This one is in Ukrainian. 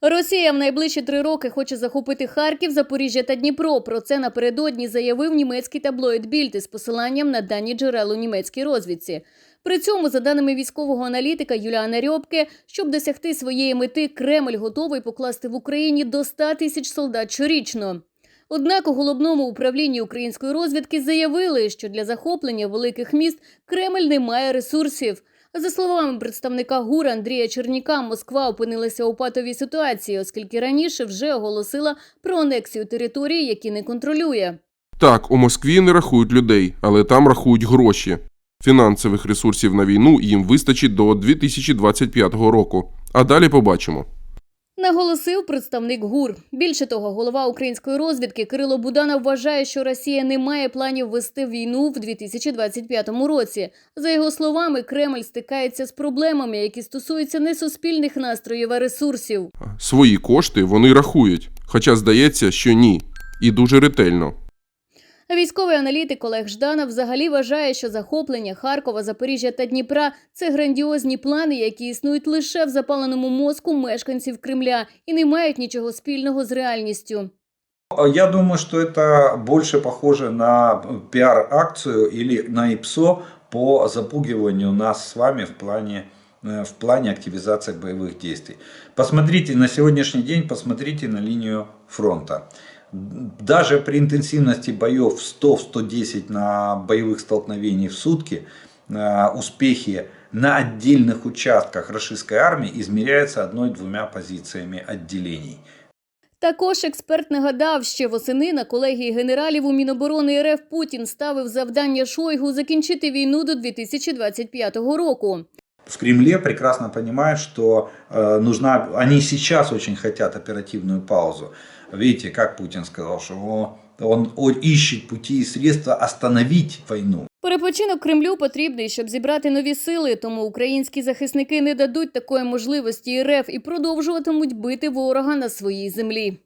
Росія в найближчі три роки хоче захопити Харків, Запоріжжя та Дніпро. Про це напередодні заявив німецький таблоїд Більд із посиланням на дані джерел німецькій розвідці. При цьому, за даними військового аналітика Юліана Рьобке, щоб досягти своєї мети, Кремль готовий покласти в Україні до 100 тисяч солдат щорічно. Однак у головному управлінні української розвідки заявили, що для захоплення великих міст Кремль не має ресурсів. За словами представника ГУР Андрія Черніка, Москва опинилася у патовій ситуації, оскільки раніше вже оголосила про анексію території, які не контролює. Так, у Москві не рахують людей, але там рахують гроші. Фінансових ресурсів на війну їм вистачить до 2025 року. А далі побачимо. Наголосив представник ГУР. Більше того, голова української розвідки Кирило Будана вважає, що Росія не має планів вести війну в 2025 році. За його словами, Кремль стикається з проблемами, які стосуються не суспільних настроїв, а ресурсів. Свої кошти вони рахують, хоча здається, що ні. І дуже ретельно. Військовий аналітик Олег Жданов взагалі вважає, що захоплення Харкова, Запоріжжя та Дніпра це грандіозні плани, які існують лише в запаленому мозку мешканців Кремля і не мають нічого спільного з реальністю. Я думаю, что это больше похоже на пиар-акцию или на ИПСО по запугиванию нас с вами в плане, э, в плане активизации боевых действий. Посмотрите на сегодняшний день, посмотрите на линию фронта. Даже при интенсивности боев 100-110 на боевых столкновений в сутки, э, успехи на отдельных участках российской армии измеряются одной-двумя позициями отделений. Також експерт нагадав, ще восени на колегії генералів у Міноборони РФ Путін ставив завдання Шойгу закінчити війну до 2025 року. в Кремле прекрасно понимают, что э, нужна, они сейчас очень хотят оперативную паузу. Видите, как Путин сказал, что он, ищет пути и средства остановить войну. Перепочинок Кремлю потрібний, щоб зібрати нові сили, тому українські захисники не дадуть такої можливості РФ і продовжуватимуть бити ворога на своїй землі.